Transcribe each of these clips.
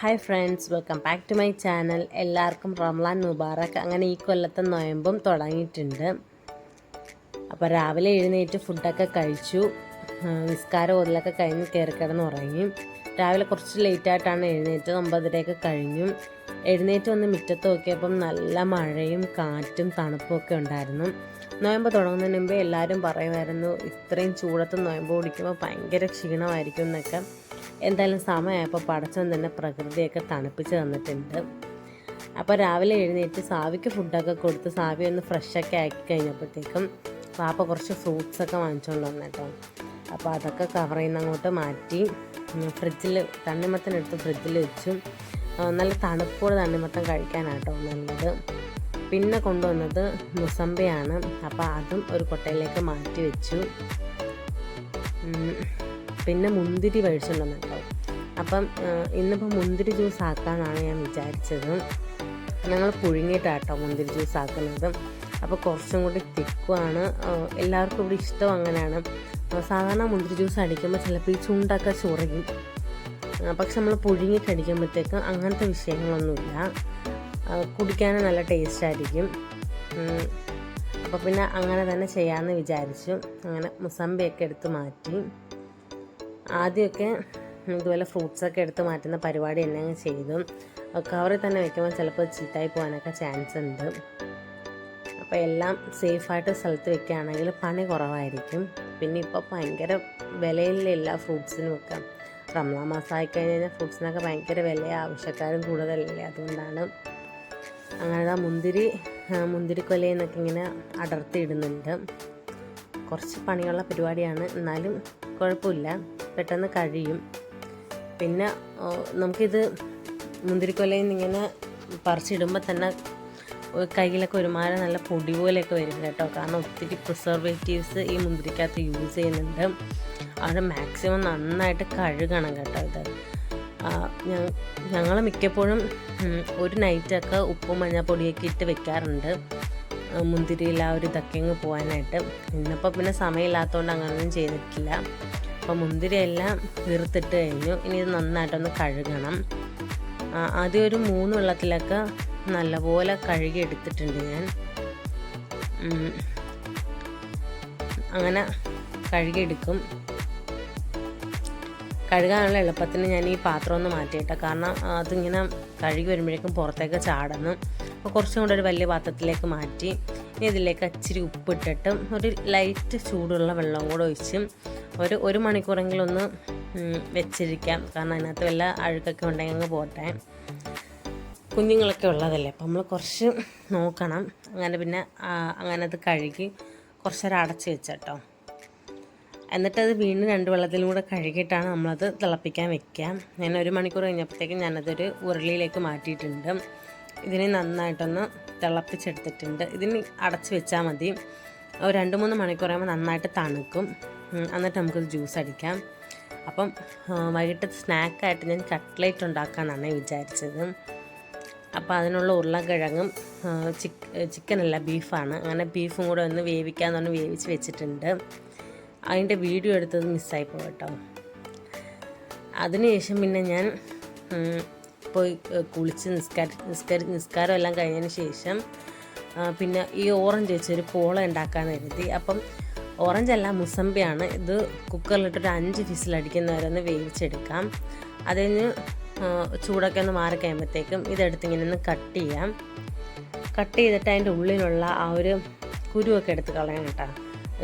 Hi friends welcome back to my channel എല്ലാവർക്കും റംലാൻ മുബാറക്. അങ്ങനെ ഈ കൊല്ലത്തെ നോയമ്പും തുടങ്ങിയിട്ടുണ്ട്. അപ്പോൾ രാവിലെ എഴുന്നേറ്റ് ഫുഡൊക്കെ കഴിച്ചു. നിസ്കാരം ഓതിലൊക്കെ കഴിഞ്ഞ് കയറി കിടന്ന് ഉറങ്ങി. രാവിലെ കുറച്ച് ലേറ്റായിട്ടാണ് എഴുന്നേറ്റത്. ഒമ്പതരയൊക്കെ കഴിഞ്ഞു. എഴുന്നേറ്റ് വന്ന് മുറ്റത്ത് നോക്കിയപ്പം നല്ല മഴയും കാറ്റും തണുപ്പും ഒക്കെ ഉണ്ടായിരുന്നു. നോയമ്പ് തുടങ്ങുന്നതിന് മുമ്പേ എല്ലാവരും പറയുമായിരുന്നു ഇത്രയും ചൂടത്ത് നോയമ്പ് കുടിക്കുമ്പോൾ ഭയങ്കര ക്ഷീണമായിരിക്കും എന്നൊക്കെ. എന്തായാലും സമയമായപ്പോൾ പടച്ചവൻ തന്നെ പ്രകൃതിയൊക്കെ തണുപ്പിച്ച് തന്നിട്ടുണ്ട്. അപ്പോൾ രാവിലെ എഴുന്നേറ്റ് സാവിക്ക് ഫുഡൊക്കെ കൊടുത്ത് സാവി ഒന്ന് ഫ്രഷൊക്കെ ആക്കി കഴിഞ്ഞപ്പോഴത്തേക്കും പാപ്പ കുറച്ച് ഫ്രൂട്ട്സൊക്കെ വാങ്ങിച്ചുകൊണ്ട് വന്നു അപ്പോൾ അതൊക്കെ കവർ ചെയ്യുന്ന അങ്ങോട്ട് മാറ്റി. ഫ്രിഡ്ജിൽ തണ്ണിമത്തനെടുത്ത് ഫ്രിഡ്ജിൽ വെച്ചു. നല്ല തണുപ്പോടെ തണ്ണിമത്തം കഴിക്കാനാട്ടോ നല്ലത്. പിന്നെ കൊണ്ടുവന്നത് മുസമ്പയാണ്. അപ്പോൾ അതും ഒരു കൊട്ടയിലേക്ക് മാറ്റി വെച്ചു. പിന്നെ മുന്തിരി കേട്ടോ അപ്പം ഇന്നിപ്പോൾ മുന്തിരി ജ്യൂസ് ആക്കാമെന്നാണ് ഞാൻ വിചാരിച്ചത്. ഞങ്ങൾ പുഴുങ്ങിയിട്ടാട്ടോ മുന്തിരി ജ്യൂസ് ആക്കുന്നത്. അപ്പോൾ കുറച്ചും കൂടി തിക്കുവാണ്. എല്ലാവർക്കും ഇവിടെ ഇഷ്ടം അങ്ങനെയാണ്. സാധാരണ മുന്തിരി ജ്യൂസ് അടിക്കുമ്പോൾ ചിലപ്പോൾ ഈ ചുണ്ടൊക്കെ ചുറയും. പക്ഷെ നമ്മൾ പുഴുങ്ങിയിട്ട് അടിക്കുമ്പോഴത്തേക്കും അങ്ങനത്തെ വിഷയങ്ങളൊന്നുമില്ല. കുടിക്കാനും നല്ല ടേസ്റ്റ് ആയിരിക്കും. അപ്പോൾ പിന്നെ അങ്ങനെ തന്നെ ചെയ്യാമെന്ന് വിചാരിച്ചു. അങ്ങനെ മുസമ്പയൊക്കെ എടുത്ത് മാറ്റി. ആദ്യമൊക്കെ ഇതുപോലെ ഫ്രൂട്ട്സൊക്കെ എടുത്ത് മാറ്റുന്ന പരിപാടി അങ്ങ് ചെയ്തു. കവറിൽ തന്നെ വെക്കുമ്പോൾ ചിലപ്പോൾ ചീത്തായി പോകാനൊക്കെ ചാൻസ് ഉണ്ട്. അപ്പോൾ എല്ലാം സേഫായിട്ട് സ്ഥലത്ത് വെക്കുകയാണെങ്കിൽ പണി കുറവായിരിക്കും. പിന്നെ ഇപ്പോൾ ഭയങ്കര വിലയില്ല എല്ലാ ഫ്രൂട്ട്സിനും ഒക്കെ. റംലാ മാസമായി കഴിഞ്ഞ് കഴിഞ്ഞാൽ ഫ്രൂട്ട്സിനൊക്കെ ഭയങ്കര വില ആവശ്യക്കാരും കൂടുതലല്ലേ. അതുകൊണ്ടാണ് അങ്ങനെ മുന്തിരി മുന്തിരിക്കൊലയിൽ നിന്നൊക്കെ ഇങ്ങനെ അടർത്തിയിടുന്നുണ്ട്. കുറച്ച് പണിയുള്ള പരിപാടിയാണ്. എന്നാലും കുഴപ്പമില്ല. പെട്ടെന്ന് കഴിയും. പിന്നെ നമുക്കിത് മുന്തിരിക്കൊലയിൽ നിന്ന് ഇങ്ങനെ പറിച്ചിടുമ്പോൾ തന്നെ കയ്യിലൊക്കെ ഒരുമാതിരി നല്ല പൊടി പോലെയൊക്കെ വരും കേട്ടോ. കാരണം ഒത്തിരി പ്രിസർവേറ്റീവ്സ് ഈ മുന്തിരിക്കകത്ത് യൂസ് ചെയ്യുന്നുണ്ട്. അവിടെ മാക്സിമം നന്നായിട്ട് കഴുകണം കേട്ടോ ഇത്. ഞങ്ങൾ മിക്കപ്പോഴും ഒരു നൈറ്റൊക്കെ ഉപ്പും മഞ്ഞൾപ്പൊടിയൊക്കെ ഇട്ട് വെക്കാറുണ്ട്. മുന്തിരിയിൽ ആ ഒരു ഇതൊക്കെ അങ്ങ് പോകാനായിട്ട് ഇന്നിപ്പോൾ പിന്നെ സമയമില്ലാത്തതുകൊണ്ട് അങ്ങനൊന്നും ചെയ്തിട്ടില്ല. അപ്പോൾ മുന്തിരിയെല്ലാം വീർത്തിട്ട് കഴിഞ്ഞു. ഇനി ഇത് നന്നായിട്ടൊന്ന് കഴുകണം. ആദ്യം ഒരു മൂന്ന് വെള്ളത്തിലൊക്കെ നല്ലപോലെ കഴുകി എടുത്തിട്ടുണ്ട് ഞാൻ. അങ്ങനെ കഴുകിയെടുക്കും. കഴുകാനുള്ള എളുപ്പത്തിന് ഞാൻ ഈ പാത്രം ഒന്ന് മാറ്റിയിട്ടെ. കാരണം അതിങ്ങനെ കഴുകി വരുമ്പോഴേക്കും പുറത്തേക്ക് ചാടുന്നു അപ്പോൾ കുറച്ചും കൂടെ ഒരു വലിയ പാത്രത്തിലേക്ക് മാറ്റി ഇനി ഇതിലേക്ക് ഇച്ചിരി ഉപ്പിട്ടിട്ട് ഒരു ലൈറ്റ് ചൂടുള്ള വെള്ളം കൂടെ ഒഴിച്ച് ഒരു ഒരു മണിക്കൂറെങ്കിലും ഒന്ന് വെച്ചിരിക്കാം. കാരണം അതിനകത്ത് വല്ല അഴുക്കൊക്കെ ഉണ്ടെങ്കിൽ അങ്ങ് പോട്ടെ. കുഞ്ഞുങ്ങളൊക്കെ ഉള്ളതല്ലേ അപ്പം നമ്മൾ കുറച്ച് നോക്കണം. അങ്ങനെ പിന്നെ അങ്ങനെ അത് കഴുകി കുറച്ചേരം അടച്ച് വെച്ചട്ടോ. എന്നിട്ടത് വീണ്ടും രണ്ട് വെള്ളത്തിലും കൂടെ കഴുകിയിട്ടാണ് നമ്മളത് തിളപ്പിക്കാൻ വെക്കുക. ഞാൻ ഒരു മണിക്കൂർ കഴിഞ്ഞപ്പോഴത്തേക്കും ഞാനതൊരു ഉരുളിയിലേക്ക് മാറ്റിയിട്ടുണ്ട്. ഇതിനെ നന്നായിട്ടൊന്ന് തിളപ്പിച്ചെടുത്തിട്ടുണ്ട്. ഇതിന് അടച്ച് വെച്ചാൽ മതി. രണ്ട് മൂന്ന് മണിക്കൂർ ആകുമ്പോൾ നന്നായിട്ട് തണുക്കും. എന്നിട്ട് നമുക്കത് ജ്യൂസ് അടിക്കാം. അപ്പം വൈകിട്ട് സ്നാക്കായിട്ട് ഞാൻ കട്ട്ലേറ്റ് ഉണ്ടാക്കാമെന്നാണ് വിചാരിച്ചത്. അപ്പോൾ അതിനുള്ള ഉരുളക്കിഴങ്ങും ചിക്ക് ചിക്കനല്ല ബീഫാണ്. അങ്ങനെ ബീഫും കൂടെ ഒന്ന് വേവിക്കാമെന്ന് പറഞ്ഞ് വേവിച്ച് വെച്ചിട്ടുണ്ട്. അതിന്റെ വീഡിയോ എടുത്തത് മിസ്സായി പോയി കേട്ടോ. അതിനുശേഷം പിന്നെ ഞാൻ പോയി കുളിച്ച് നിസ്കാര നിസ്കാര എല്ലാം കഴിഞ്ഞതിന് ശേഷം പിന്നെ ഈ ഓറഞ്ച് വെച്ചൊരു പോള ഉണ്ടാക്കാമെന്ന് കരുതി. അപ്പം ഓറഞ്ച് അല്ല മുസമ്പിയാണ്. ഇത് കുക്കറിലിട്ടൊരു അഞ്ച് വിസിലടിക്കുന്നവരെ ഒന്ന് വേവിച്ചെടുക്കാം. അത് കഴിഞ്ഞ് ചൂടൊക്കെ ഒന്ന് മാറി കഴിയുമ്പോഴത്തേക്കും ഇതെടുത്ത് ഇങ്ങനെ ഒന്ന് കട്ട് ചെയ്യാം. കട്ട് ചെയ്തിട്ട് അതിന്റെ ഉള്ളിലുള്ള ആ ഒരു കുരുവൊക്കെ എടുത്ത് കളയാം കേട്ടോ.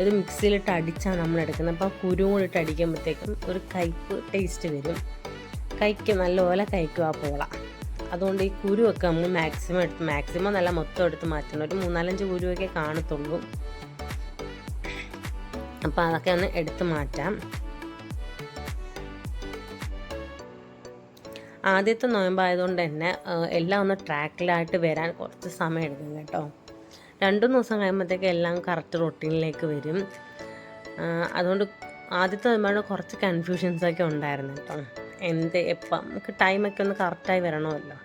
ഇത് മിക്സിയിലിട്ട് അടിച്ചാണ് നമ്മൾ എടുക്കുന്നത്. അപ്പോൾ ആ കുരുവും കൂടി ഇട്ട് അടിക്കുമ്പോഴത്തേക്കും ഒരു കയ്പ്പ് ടേസ്റ്റ് വരും. കൈക്ക് നല്ലപോലെ കൈക്കും ആ പോള. അതുകൊണ്ട് ഈ കുരുവൊക്കെ നമ്മൾ മാക്സിമം എടുത്ത് മാക്സിമം നല്ല മൊത്തം എടുത്ത് മാറ്റണം. ഒരു മൂന്നാലഞ്ച് കുരുവൊക്കെ കാണത്തുള്ളൂ. അപ്പോൾ അതൊക്കെ ഒന്ന് എടുത്ത് മാറ്റാം. ആദ്യത്തെ നോയമ്പായതുകൊണ്ട് തന്നെ എല്ലാം ഒന്ന് ട്രാക്കിലായിട്ട് വരാൻ കുറച്ച് സമയം എടുക്കും കേട്ടോ. രണ്ടു ദിവസം കഴിയുമ്പോഴത്തേക്ക് എല്ലാം കറക്റ്റ് റൊട്ടീനിലേക്ക് വരും. അതുകൊണ്ട് ആദ്യത്തെ വരുമ്പോൾ കുറച്ച് കൺഫ്യൂഷൻസൊക്കെ ഉണ്ടായിരുന്നു കേട്ടോ. എന്ത് എപ്പം നമുക്ക് ടൈമൊക്കെ ഒന്ന് കറക്റ്റായി വരണമല്ലോ.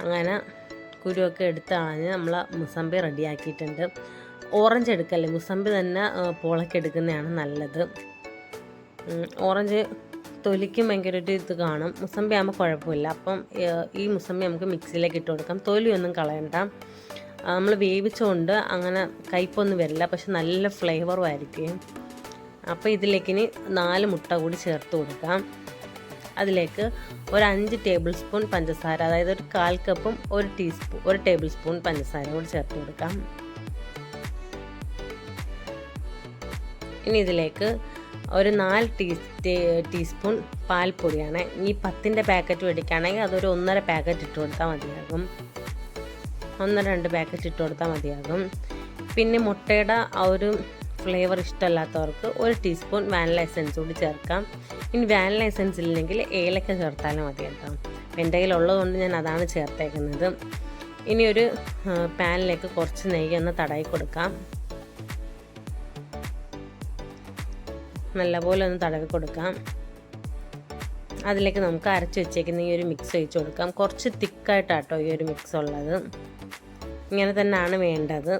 അങ്ങനെ കുരുവൊക്കെ എടുത്ത് കളഞ്ഞ് നമ്മൾ മുസമ്പി റെഡിയാക്കിയിട്ടുണ്ട് ഓറഞ്ച് എടുക്കല്ലേ? മുസമ്പി തന്നെ പോളൊക്കെ എടുക്കുന്നതാണ് നല്ലത്. ഓറഞ്ച് തൊലിക്കും ഭയങ്കര ഒരു ഇത് കാണും. മുസമ്പി ആകുമ്പോൾ കുഴപ്പമില്ല. അപ്പം ഈ മുസമ്പി നമുക്ക് മിക്സിയിലേക്ക് ഇട്ട് കൊടുക്കാം. തൊലിയൊന്നും കളയണ്ട. നമ്മൾ വേവിച്ചുകൊണ്ട് അങ്ങനെ കയ്പൊന്നും വരില്ല പക്ഷെ നല്ല ഫ്ലേവറും ആയിരിക്കും. അപ്പോൾ ഇതിലേക്ക് ഇനി നാല് മുട്ട കൂടി ചേർത്ത് കൊടുക്കാം. അതിലേക്ക് ഒരു അഞ്ച് ടേബിൾ സ്പൂൺ പഞ്ചസാര അതായത് ഒരു കാൽ കപ്പും ഒരു ടീസ്പൂൺ ഒരു ടേബിൾ സ്പൂൺ പഞ്ചസാര കൂടി ചേർത്ത് കൊടുക്കാം. ഇനി ഇതിലേക്ക് ഒരു നാല് ടീ ടീസ്പൂൺ പാൽപ്പൊടിയാണ്. ഈ പത്തിന്റെ പാക്കറ്റ് മേടിക്കുകയാണെങ്കിൽ അതൊരു ഒന്നര പാക്കറ്റ് ഇട്ട് കൊടുത്താൽ മതിയാകും. ഒന്നര രണ്ട് പാക്കറ്റ് ഇട്ട് കൊടുത്താൽ മതിയാകും. പിന്നെ മുട്ടയുടെ ആ ഒരു ഫ്ലേവർ ഇഷ്ടമല്ലാത്തവർക്ക് ഒരു ടീസ്പൂൺ വാനില എസൻസ് കൂടി ചേർക്കാം. ഇനി വാനില എസൻസ് ഇല്ലെങ്കിൽ ഏലക്ക ചേർത്താലും മതി കേട്ടോ. എന്റെ കയ്യിലുള്ളതുകൊണ്ട് ഞാൻ അതാണ് ചേർത്തേക്കുന്നത്. ഇനി ഒരു പാനിലേക്ക് കുറച്ച് നെയ്യ് ഒന്ന് തടയി കൊടുക്കാം. നല്ലപോലെ ഒന്ന് തടവി കൊടുക്കാം. അതിലേക്ക് നമുക്ക് അരച്ച് വെച്ചേക്കുന്ന ഈ ഒരു മിക്സ് ഒഴിച്ച് കൊടുക്കാം. കുറച്ച് തിക്കായിട്ടാട്ടോ ഈ ഒരു മിക്സ് ഉള്ളത്. ഇങ്ങനെ തന്നെയാണ് വേണ്ടത്.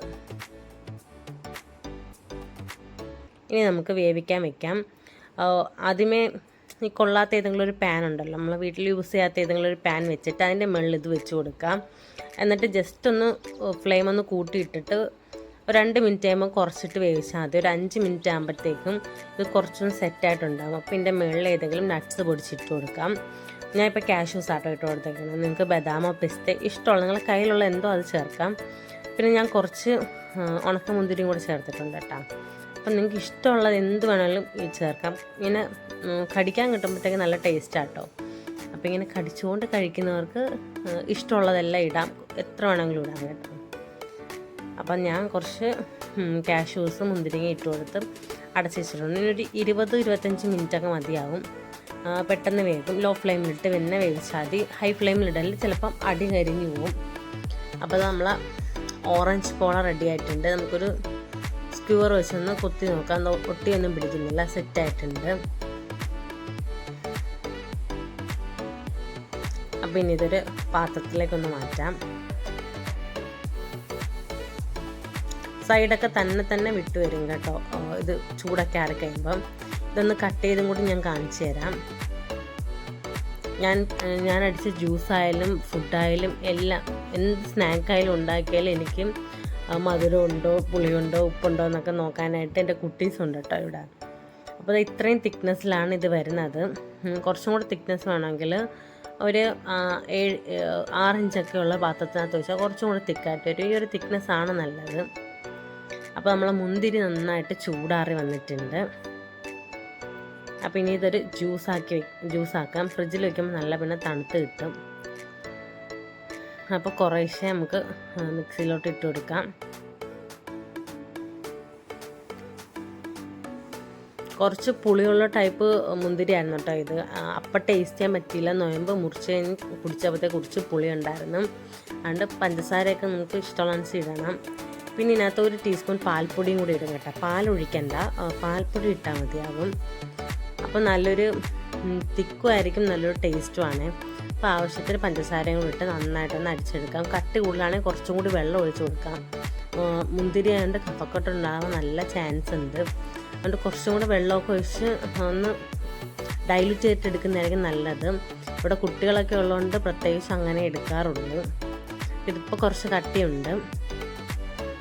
ഇനി നമുക്ക് വേവിക്കാൻ വെക്കാം. ആദ്യമേ ഈ കൊള്ളാത്ത ഏതെങ്കിലും ഒരു പാൻ ഉണ്ടല്ലോ നമ്മൾ വീട്ടിൽ യൂസ് ചെയ്യാത്ത ഏതെങ്കിലും ഒരു പാൻ വെച്ചിട്ട് അതിന്റെ മുകളിൽ ഇത് വെച്ച് കൊടുക്കാം. എന്നിട്ട് ജസ്റ്റ് ഒന്ന് ഫ്ലെയിം ഒന്ന് കൂട്ടിയിട്ടിട്ട് രണ്ട് മിനിറ്റ് ആകുമ്പോൾ കുറച്ചിട്ട് വേവിച്ചാൽ മതി. ഒരു അഞ്ച് മിനിറ്റ് ആകുമ്പോഴത്തേക്കും ഇത് കുറച്ചൊന്ന് സെറ്റായിട്ടുണ്ടാകും അപ്പോൾ ഇതിന്റെ മുകളിൽ ഏതെങ്കിലും നട്ട്സ് പൊടിച്ചിട്ട് കൊടുക്കാം. ഞാൻ ഇപ്പോൾ കാഷ്യൂസ് ആട്ടോ ഇട്ട് കൊടുത്തേക്കുന്നത് നിങ്ങൾക്ക് ബദാമോ പിസ്ത ഇഷ്ടമുള്ള നിങ്ങളുടെ കയ്യിലുള്ള എന്തോ അത് ചേർക്കാം. പിന്നെ ഞാൻ കുറച്ച് ഉണക്ക ഉണക്കമുന്തിരിയും കൂടെ ചേർത്തിട്ടുണ്ട് കേട്ടോ. അപ്പം നിങ്ങൾക്ക് ഇഷ്ടമുള്ളത് എന്ത് വേണമെങ്കിലും ഈ ചേർക്കാം. ഇങ്ങനെ കടിക്കാൻ കിട്ടുമ്പോഴത്തേക്ക് നല്ല ടേസ്റ്റ് ആട്ടോ അപ്പോൾ ഇങ്ങനെ കടിച്ചുകൊണ്ട് കഴിക്കുന്നവർക്ക് ഇഷ്ടമുള്ളതെല്ലാം ഇടാം. എത്ര വേണമെങ്കിലും ഇടാം കേട്ടോ. അപ്പം ഞാൻ കുറച്ച് കാഷ്യൂസ് മുന്തിരിയും ഇട്ട് കൊടുത്ത് അടച്ചു വെച്ചിട്ടുണ്ട്. ഇനി ഒരു ഇരുപത് ഇരുപത്തഞ്ച് മിനിറ്റൊക്കെ മതിയാവും. പെട്ടെന്ന് വേകും ലോ ഫ്ലെയിമിലിട്ട് പിന്നെ വേവിച്ചാൽ മതി. ഹൈ ഫ്ലെയിമിലിടൽ ചിലപ്പം അടി കരിഞ്ഞു പോകും അപ്പോൾ നമ്മൾ ഓറഞ്ച് പോള റെഡി ആയിട്ടുണ്ട്. നമുക്കൊരു സ്ക്യൂർ വെച്ചൊന്ന് കുത്തി നോക്കാം. ഒട്ടിയൊന്നും പിടിക്കുന്നില്ല. സെറ്റായിട്ടുണ്ട് അപ്പം ഇനി ഇതൊരു പാത്രത്തിലേക്കൊന്ന് മാറ്റാം. സൈഡൊക്കെ തന്നെ തന്നെ വിട്ടു വരും കേട്ടോ. ഇത് ചൂടൊക്കെ ആറി കഴിയുമ്പം ഇതൊന്ന് കട്ട് ചെയ്തും കൂടി ഞാൻ കാണിച്ചു തരാം. ഞാൻ ഞാൻ അടിച്ച ജ്യൂസായാലും ഫുഡായാലും എല്ലാം എന്ത് സ്നാക്കായാലും ഉണ്ടാക്കിയാലും എനിക്ക് മധുരമുണ്ടോ പുളിയുണ്ടോ ഉപ്പുണ്ടോ എന്നൊക്കെ നോക്കാനായിട്ട് എന്റെ കുട്ടീസ് ഉണ്ട് കേട്ടോ ഇവിടെ. അപ്പോൾ ഇത് ഇത്രയും തിക്നെസ്സിലാണ് ഇത് വരുന്നത്. കുറച്ചും കൂടെ തിക്നെസ് വേണമെങ്കിൽ ഒരു ഏഴ് ആറിഞ്ചൊക്കെ ആറ് ഉള്ള പാത്രത്തിനകത്ത് വെച്ചാൽ കുറച്ചും കൂടെ തിക്കായിട്ട് വരും. ഈ ഒരു തിക്നെസ് ആണ് നല്ലത്. അപ്പോൾ നമ്മൾ മുന്തിരി നന്നായിട്ട് ചൂടാറി വന്നിട്ടുണ്ട്. അപ്പോൾ ഇനി ഇതൊരു ജ്യൂസാക്കി ജ്യൂസാക്കാം ഫ്രിഡ്ജിൽ വയ്ക്കുമ്പോൾ നല്ല പിന്നെ തണുത്ത് കിട്ടും. അപ്പോൾ കുറേശ്ശെ നമുക്ക് മിക്സിയിലോട്ട് ഇട്ട് കൊടുക്കാം. കുറച്ച് പുളിയുള്ള ടൈപ്പ് മുന്തിരിയായിരുന്നു കേട്ടോ ഇത്. അപ്പം ടേസ്റ്റ് ചെയ്യാൻ പറ്റിയില്ല. നോയമ്പ് മുറിച്ച് കുടിച്ചപ്പോഴത്തെ കുറച്ച് പുളി ഉണ്ടായിരുന്നു. അതുകൊണ്ട് പഞ്ചസാരയൊക്കെ നമുക്ക് ഇഷ്ടമുള്ള ഇടണം. പിന്നെ ഇതിനകത്ത് ഒരു ടീസ്പൂൺ പാൽപ്പൊടിയും കൂടി ഇടും കേട്ടോ. പാൽ ഒഴിക്കണ്ട പാൽപ്പൊടി ഇട്ടാൽ മതിയാവും. അപ്പോൾ നല്ലൊരു തിക്കുമായിരിക്കും നല്ലൊരു ടേസ്റ്റുമാണ്. അപ്പോൾ ആവശ്യത്തിന് പഞ്ചസാരയും കൂടി ഇട്ട് നന്നായിട്ടൊന്ന് അടിച്ചെടുക്കാം. കട്ടി കൂടുതലാണെങ്കിൽ കുറച്ചും കൂടി വെള്ളം ഒഴിച്ചു കൊടുക്കാം. മുന്തിരി ആയതുകൊണ്ട് കഫക്കെട്ട് ഉണ്ടാകാൻ നല്ല ചാൻസ് ഉണ്ട്. അതുകൊണ്ട് കുറച്ചും കൂടി വെള്ളമൊക്കെ ഒഴിച്ച് ഒന്ന് ഡൈലൂട്ട് ചെയ്തിട്ട് എടുക്കുന്നതായിരിക്കും നല്ലത്. ഇവിടെ കുട്ടികളൊക്കെ ഉള്ളതുകൊണ്ട് പ്രത്യേകിച്ച് അങ്ങനെ എടുക്കാറുള്ളൂ ഇതിപ്പോൾ കുറച്ച് കട്ടിയുണ്ട്.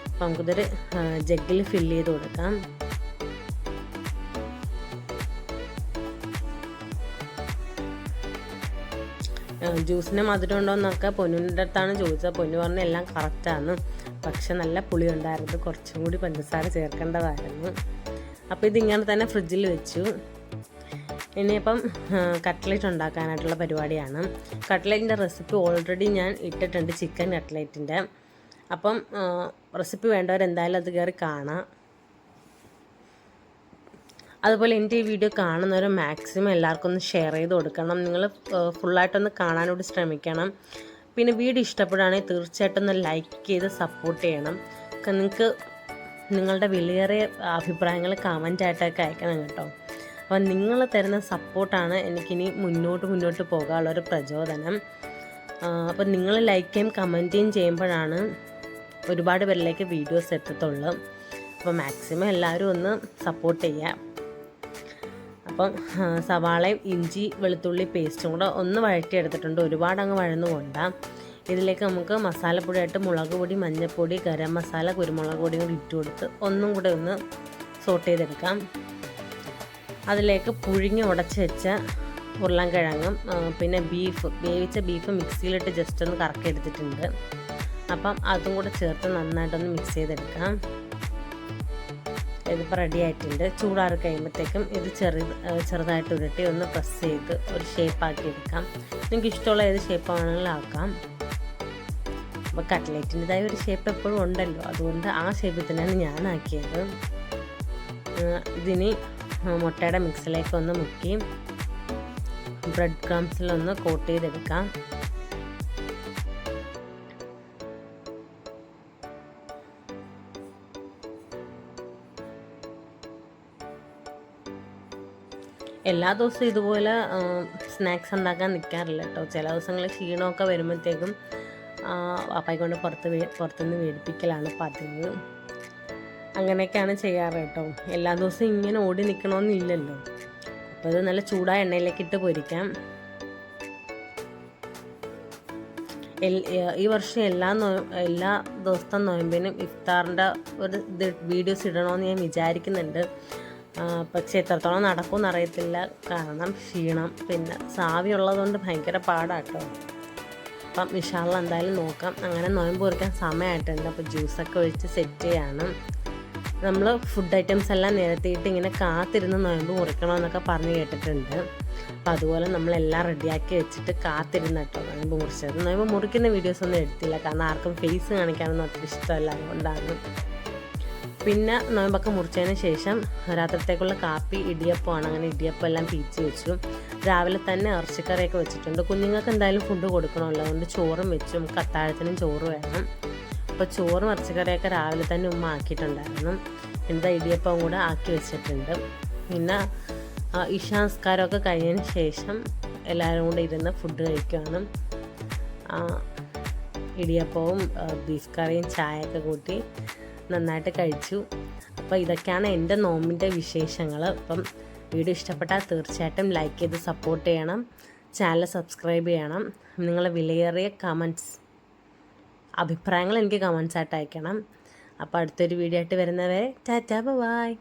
അപ്പോൾ നമുക്കിതൊരു ജഗ്ഗിൽ ഫില്ല് ചെയ്ത് കൊടുക്കാം. ജ്യൂസിന് മധുരം ഉണ്ടോ എന്നൊക്കെ പൊന്നുവിന്റെ അടുത്താണ് ചോദിച്ചത്. പൊന്നു പറഞ്ഞ എല്ലാം കറക്റ്റാണ് പക്ഷെ നല്ല പുളി ഉണ്ടായിരുന്നു. കുറച്ചും കൂടി പഞ്ചസാര ചേർക്കേണ്ടതായിരുന്നു. അപ്പോൾ ഇതിങ്ങനെ തന്നെ ഫ്രിഡ്ജിൽ വെച്ചു. ഇനിയിപ്പം കട്ട്ലേറ്റ് ഉണ്ടാക്കാനായിട്ടുള്ള പരിപാടിയാണ്. കട്ട്ലേറ്റിന്റെ റെസിപ്പി ഓൾറെഡി ഞാൻ ഇട്ടിട്ടുണ്ട് ചിക്കൻ കട്ട്ലേറ്റിന്റെ അപ്പം റെസിപ്പി വേണ്ടവരെന്തായാലും അത് കയറി കാണാം. അതുപോലെ എന്റെ ഈ വീഡിയോ കാണുന്നവർ മാക്സിമം എല്ലാവർക്കും ഒന്ന് ഷെയർ ചെയ്ത് കൊടുക്കണം. നിങ്ങൾ ഫുള്ളായിട്ടൊന്ന് കാണാനോട് ശ്രമിക്കണം. പിന്നെ വീഡിയോ ഇഷ്ടപ്പെടുകയാണെങ്കിൽ തീർച്ചയായിട്ടും ഒന്ന് ലൈക്ക് ചെയ്ത് സപ്പോർട്ട് ചെയ്യണം. നിങ്ങൾക്ക് നിങ്ങളുടെ വിലയേറിയ അഭിപ്രായങ്ങൾ കമന്റായിട്ടൊക്കെ അയക്കണം കേട്ടോ. അപ്പോൾ നിങ്ങൾ തരുന്ന സപ്പോർട്ടാണ് എനിക്കിനി മുന്നോട്ട് മുന്നോട്ട് പോകാനുള്ളൊരു പ്രചോദനം. അപ്പോൾ നിങ്ങൾ ലൈക്ക് ചെയ്യും കമന്റും ചെയ്യുമ്പോഴാണ് ഒരുപാട് പേരിലേക്ക് വീഡിയോസ് എത്തത്തുള്ളൂ. അപ്പോൾ മാക്സിമം എല്ലാവരും ഒന്ന് സപ്പോർട്ട് ചെയ്യുക. അപ്പം സവാളയും ഇഞ്ചി വെളുത്തുള്ളി പേസ്റ്റും കൂടെ ഒന്ന് വഴറ്റിയെടുത്തിട്ടുണ്ട്. ഒരുപാട് അങ്ങ് വഴന്നു കൊണ്ടാം ഇതിലേക്ക് നമുക്ക് മസാലപ്പൊടിയായിട്ട് മുളക് പൊടി മഞ്ഞൾപ്പൊടി ഗരം മസാല കുരുമുളക് പൊടി കൂടി ഇട്ട് കൊടുത്ത് ഒന്നും കൂടെ ഒന്ന് സോട്ട് ചെയ്തെടുക്കാം. അതിലേക്ക് പുഴുങ്ങി ഉടച്ച് വെച്ച ഉരുളൻകിഴങ്ങും പിന്നെ ബീഫ് വേവിച്ച ബീഫ് മിക്സിയിലിട്ട് ജസ്റ്റ് ഒന്ന് കറക്കി എടുത്തിട്ടുണ്ട് അപ്പം അതും കൂടെ ചേർത്ത് നന്നായിട്ടൊന്ന് മിക്സ് ചെയ്തെടുക്കാം. ഇതിപ്പോൾ റെഡി ആയിട്ടുണ്ട്. ചൂടാറി കഴിയുമ്പോഴത്തേക്കും ഇത് ചെറു ചെറുതായിട്ട് ഉരുട്ടി ഒന്ന് പ്രസ് ചെയ്ത് ഒരു ഷേപ്പാക്കി എടുക്കാം. നിങ്ങൾക്ക് ഇഷ്ടമുള്ള ഏത് ഷേപ്പ് ആണെങ്കിലും ആക്കാം. അപ്പോൾ കട്ട്ലേറ്റിന്റെതായ ഒരു ഷേപ്പ് എപ്പോഴും ഉണ്ടല്ലോ. അതുകൊണ്ട് ആ ഷേപ്പിൽ തന്നെയാണ് ആ, ഇതിനി മുട്ടയുടെ മിക്സിലേക്ക് ഒന്ന് മുക്കി. ബ്രെഡ് ക്രംസിലൊന്ന് കോട്ട് ചെയ്തെടുക്കാം. എല്ലാ ദിവസവും ഇതുപോലെ സ്നാക്സ് ഉണ്ടാക്കാൻ നിൽക്കാറില്ല കേട്ടോ ചില ദിവസങ്ങളിൽ ക്ഷീണമൊക്കെ വരുമ്പോഴത്തേക്കും കൊണ്ട് പുറത്ത് പുറത്തുനിന്ന് മേടിപ്പിക്കലാണ് പതിവ്. അങ്ങനെയൊക്കെയാണ് ചെയ്യാറ് കേട്ടോ എല്ലാ ദിവസവും ഇങ്ങനെ ഓടി നിൽക്കണമെന്നില്ലല്ലോ അപ്പോൾ ഇത് നല്ല ചൂടായ എണ്ണയിലേക്ക് ഇട്ട് പൊരിക്കാം. ഈ വർഷം എല്ലാ നോ എല്ലാ ദിവസത്തെ നോയമ്പിനും ഇഫ്താറിന്റെ ഒരു വീഡിയോസ് ഇടണമെന്ന് ഞാൻ വിചാരിക്കുന്നുണ്ട്. പക്ഷേ എത്രത്തോളം നടക്കുമെന്ന് അറിയത്തില്ല. കാരണം ക്ഷീണം പിന്നെ സാവി ഉള്ളതുകൊണ്ട് ഭയങ്കര പാടാട്ടോ അപ്പം വിശാല എന്തായാലും നോക്കാം. അങ്ങനെ നോയമ്പ് കുറിക്കാൻ സമയമായിട്ടുണ്ട്. അപ്പോൾ ജ്യൂസൊക്കെ ഒഴിച്ച് സെറ്റ് ചെയ്യാണ്. നമ്മൾ ഫുഡ് ഐറ്റംസ് എല്ലാം നിരത്തിയിട്ട് ഇങ്ങനെ കാത്തിരുന്ന് നോയമ്പ് മുറിക്കണമെന്നൊക്കെ പറഞ്ഞ് കേട്ടിട്ടുണ്ട്. അപ്പം അതുപോലെ നമ്മളെല്ലാം റെഡിയാക്കി വെച്ചിട്ട് കാത്തിരുന്ന് കേട്ടോ നോയമ്പ് മുറിച്ചത് നോയമ്പ് മുറിക്കുന്ന വീഡിയോസ് ഒന്നും എടുത്തില്ല. കാരണം ആർക്കും ഫേസ് കാണിക്കാനൊന്നും അത്ര ഇഷ്ടമല്ല. അതുകൊണ്ടാണ് പിന്നെ നോയമ്പൊക്കെ മുറിച്ചതിന് ശേഷം രാത്രിത്തേക്കുള്ള കാപ്പി ഇടിയപ്പമാണ്. അങ്ങനെ ഇടിയപ്പം എല്ലാം പീച്ച് വെച്ചു. രാവിലെ തന്നെ ഇറച്ചിക്കറിയൊക്കെ വെച്ചിട്ടുണ്ട്. കുഞ്ഞുങ്ങൾക്ക് എന്തായാലും ഫുഡ് കൊടുക്കണമല്ലോ അതുകൊണ്ട് ചോറും വെച്ചും കത്താഴത്തിനും ചോറ് വേണം. അപ്പോൾ ചോറും ഇറച്ചിക്കറിയൊക്കെ രാവിലെ തന്നെ ഉമ്മ ആക്കിയിട്ടുണ്ടായിരുന്നു. എന്താ ഇടിയപ്പം കൂടെ ആക്കി വെച്ചിട്ടുണ്ട്. പിന്നെ ഇഷാംസ്കാരമൊക്കെ കഴിഞ്ഞതിന് ശേഷം എല്ലാവരും കൂടെ ഇരുന്ന് ഫുഡ് കഴിക്കുകയാണ്. ഇടിയപ്പവും ബീഫ് കറിയും ചായയൊക്കെ കൂട്ടി നന്നായിട്ട് കഴിച്ചു. അപ്പോൾ ഇതൊക്കെയാണ് എന്റെ നോമ്പിന്റെ വിശേഷങ്ങൾ. അപ്പം വീഡിയോ ഇഷ്ടപ്പെട്ടാൽ തീർച്ചയായിട്ടും ലൈക്ക് ചെയ്ത് സപ്പോർട്ട് ചെയ്യണം. ചാനൽ സബ്സ്ക്രൈബ് ചെയ്യണം. നിങ്ങളെ വിലയേറിയ കമൻസ് അഭിപ്രായങ്ങൾ എനിക്ക് കമൻസ് ആയിട്ട് അയക്കണം. അപ്പോൾ അടുത്തൊരു വീഡിയോ ആയിട്ട് വരുന്നവരെ ടാറ്റാ ബൈ.